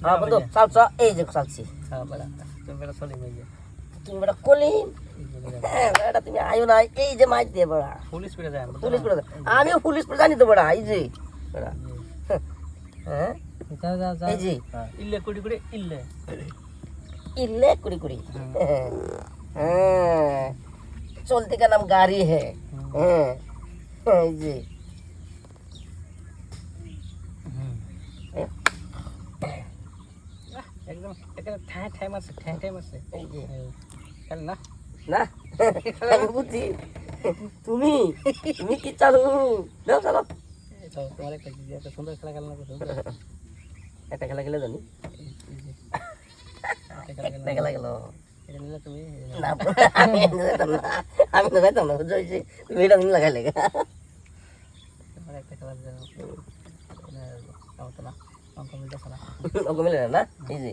হ্যাঁ, এই যে হ্যাঁ, মাইক দিয়ে আমিও পুলিশ জানি তো বড়া এই যে হ্যাঁ, ইল্লে কুড়ি কুড়ি ইল্লে। ইল্লে চলতি কা নাম গাড়ি হ্যাঁ। হ্যাঁ। এখানে ঠায় ঠায় মারছে ঠায় ঠায় মারছে এই যে। খেল না। না বুঝছি তুমি তুমি কি চালু দাও চালো তোমার একটা একটা সুন্দর খেলা খেলা একটা খেলা খেলে জানি। একটা খেলা খেলা। এটা আমি তো যেতাম না বুঝছ যে তুমি এটা তুমি লাগাই লেগে তোমার একটা খেলা যেন তো না অঙ্ক মিলতেছে না। অঙ্ক মিলে না? এই যে।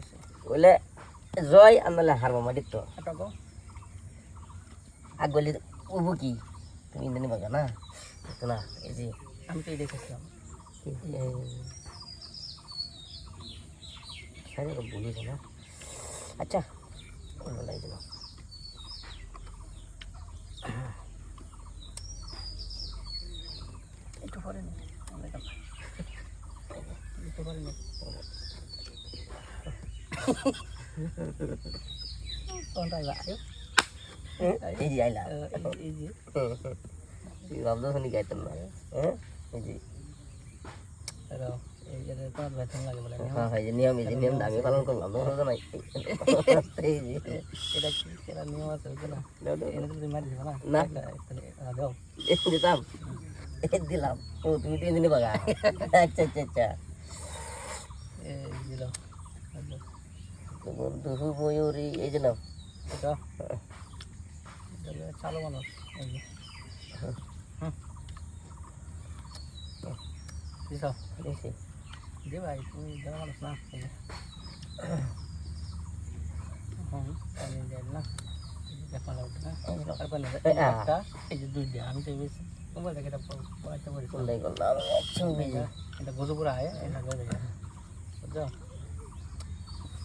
আছে। বলে জয় আনলে হারবো মাটির তো। একটা গো। আগ বলি উবু কি? তুমি ইন্দানি বাগা না? তো না এই যে আমি তো দেখেছিলাম। না? আচ্ছা একটু পরে নে। এই যে এরা এই যে তোমার বেতন লাগে বলে হ্যাঁ এই যে নিয়ম এই যে নিয়মটা আমি পালন করলাম তোমার তো নাই এই যে এটা কি এটা নিয়ম আছে বুঝছো না দাও, দাও, এটা তুমি মারি দিবা না না। না দাও এই দিতাম এই দিলাম ও তুমি তিন দিনই বাগা আচ্ছা আচ্ছা আচ্ছা বন্ধু ময়ূরী এই যে এটা? এটা চালো মানুষ এই যে। হুম। দিছ? দেখছি দি ভাই তুমি দেওয়া মানুষ না না আমি